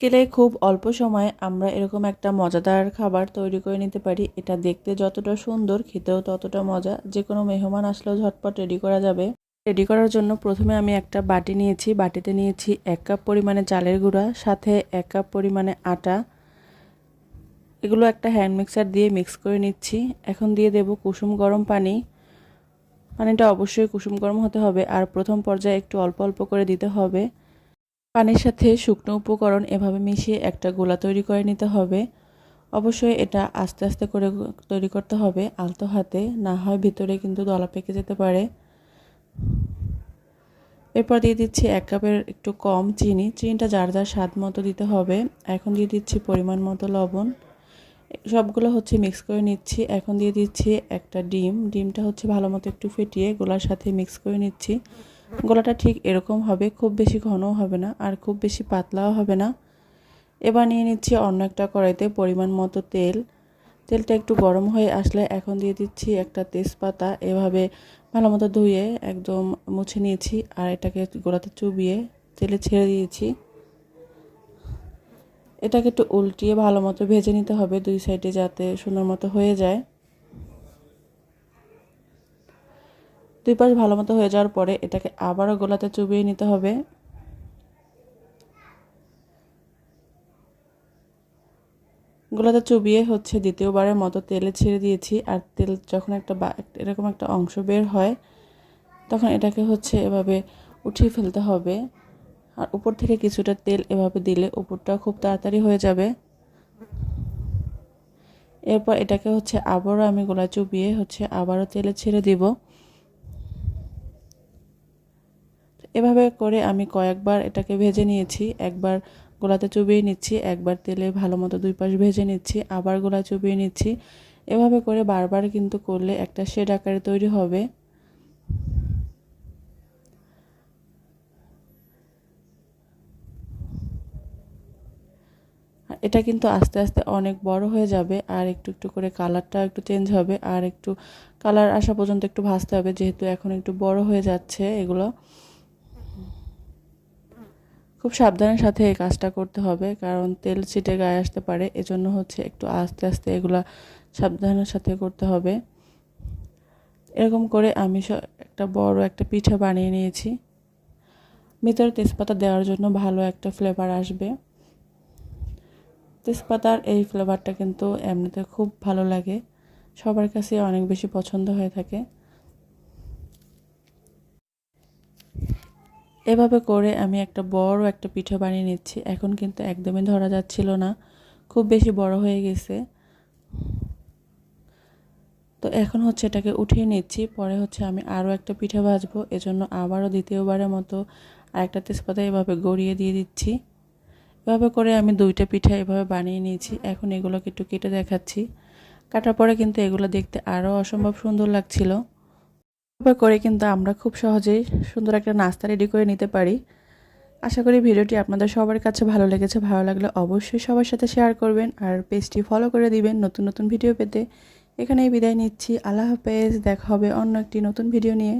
গেলে খুব অল্প সময়ে আমরা এরকম একটা মজাদার খাবার তৈরি করে নিতে পারি। এটা দেখতে যতটা সুন্দর, খেতেও ততটা মজা। যে কোনো মেহমান আসলেও ঝটপট রেডি করা যাবে। রেডি করার জন্য প্রথমে আমি একটা বাটি নিয়েছি। বাটিতে নিয়েছি এক কাপ পরিমাণে চালের গুঁড়া, সাথে এক কাপ পরিমাণে আটা। এগুলো একটা হ্যান্ড মিক্সার দিয়ে মিক্স করে নিচ্ছি। এখন দিয়ে দেব কুসুম গরম পানি। পানিটা অবশ্যই কুসুম গরম হতে হবে। আর প্রথম পর্যায়ে একটু অল্প অল্প করে দিতে হবে। পানির সাথে শুকনো উপকরণ এভাবে মিশিয়ে একটা গোলা তৈরি করে নিতে হবে। অবশ্যই এটা আস্তে আস্তে করে তৈরি করতে হবে। আলতো হাতে না হয় ভিতরে কিন্তু দলা পেকে যেতে পারে। এরপর দিয়ে দিচ্ছি এক কাপের একটু কম চিনি। চিনিটা যার যার স্বাদ মতো দিতে হবে। এখন দিয়ে দিচ্ছি পরিমাণ মতো লবণ। সবগুলো হচ্ছে মিক্স করে নিচ্ছি। এখন দিয়ে দিচ্ছি একটা ডিম। ডিমটা হচ্ছে ভালো মতো একটু ফেটিয়ে গোলার সাথে মিক্স করে নিচ্ছি। গোলাটা ঠিক এরকম হবে, খুব বেশি ঘনও হবে না আর খুব বেশি পাতলাও হবে না। এবার নিয়ে নিচ্ছি অন্য একটা কড়াইতে পরিমাণ মতো তেল। তেলটা একটু গরম হয়ে আসলে এখন দিয়ে দিচ্ছি একটা তেজপাতা। এভাবে ভালো মতো ধুয়ে একদম মুছে নিয়েছি আর এটাকে গোলাতে চুবিয়ে তেলে ছেড়ে দিয়েছি। এটাকে একটু উল্টিয়ে ভালো মতো ভেজে নিতে হবে দুই সাইডে যাতে সুন্দর মতো হয়ে যায়। দুই পাশ ভালো মতো হয়ে যাওয়ার পরে এটাকে আবারও গোলাতে চুবিয়ে নিতে হবে। গোলাতে চুবিয়ে হচ্ছে দ্বিতীয়বারের মতো তেলে ছেড়ে দিয়েছি আর তেল যখন একটা এরকম একটা অংশ বের হয়, তখন এটাকে হচ্ছে এভাবে উঠিয়ে ফেলতে হবে। আর উপর থেকে কিছুটা তেল এভাবে দিলে উপরটা খুব তাড়াতাড়ি হয়ে যাবে। এরপর এটাকে হচ্ছে আবারও আমি গোলা চুবিয়ে হচ্ছে আবারও তেলে ছেড়ে দিব। এভাবে করে আমি কয়েকবার এটাকে ভেজে নিয়েছি। একবার গোলাতে চুবিয়ে নিচ্ছি, একবার তেলে ভালো মতো দুই পাশ ভেজে নিচ্ছি, আবার গোলা চুবিয়ে নিচ্ছি। এভাবে করে বারবার কিন্তু করলে একটা শেড আকারে তৈরি হবে। এটা কিন্তু আস্তে আস্তে অনেক বড় হয়ে যাবে, আর একটু একটু করে কালারটা একটু চেঞ্জ হবে, আর একটু কালার আসা পর্যন্ত একটু ভাজতে হবে, যেহেতু এখন একটু বড় হয়ে যাচ্ছে এগুলো। খুব সাবধানের সাথে এই কাজটা করতে হবে, কারণ তেল ছিটে গায়ে আসতে পারে। এজন্য হচ্ছে একটু আস্তে আস্তে এগুলা সাবধানের সাথে করতে হবে। এরকম করে আমি একটা বড় একটা পিঠা বানিয়ে নিয়েছি। ভিতরে তেজপাতা দেওয়ার জন্য ভালো একটা ফ্লেভার আসবে। তেজপাতার এই ফ্লেভারটা কিন্তু এমনিতে খুব ভালো লাগে। সবার কাছে অনেক বেশি পছন্দ হয়ে থাকে। এভাবে করে আমি একটা বড় একটা পিঠা বানিয়ে নিচ্ছি। এখন কিন্তু একদমই ধরা যাচ্ছিল না। খুব বেশি বড় হয়ে গেছে। তো এখন হচ্ছে এটাকে উঠিয়ে নিচ্ছি। পরে হচ্ছে আমি আরও একটা পিঠা ভাজবো। এজন্য আবারও দ্বিতীয়বারের মতো আরেকটা তেজপাতা এভাবে গড়িয়ে দিয়ে দিচ্ছি। এভাবে করে আমি দুইটা পিঠা এভাবে বানিয়ে নিয়েছি। এখন এগুলোকে একটু কেটে দেখাচ্ছি। কাটার পরে কিন্তু এগুলো দেখতে আরও অসম্ভব সুন্দর লাগছিল। এভাবে করে কিন্তু আমরা খুব সহজেই সুন্দর একটা নাস্তা রেডি করে নিতে পারি। আশা করি ভিডিওটি আপনাদের সবার কাছে ভালো লেগেছে, ভালো লাগলে অবশ্যই সবার সাথে শেয়ার করবেন আর পেজটি ফলো করে দিবেন নতুন নতুন ভিডিও পেতে। এখানেই বিদায় নিচ্ছি, আল্লাহ হাফেজ, দেখা হবে অন্য একটি নতুন ভিডিও নিয়ে।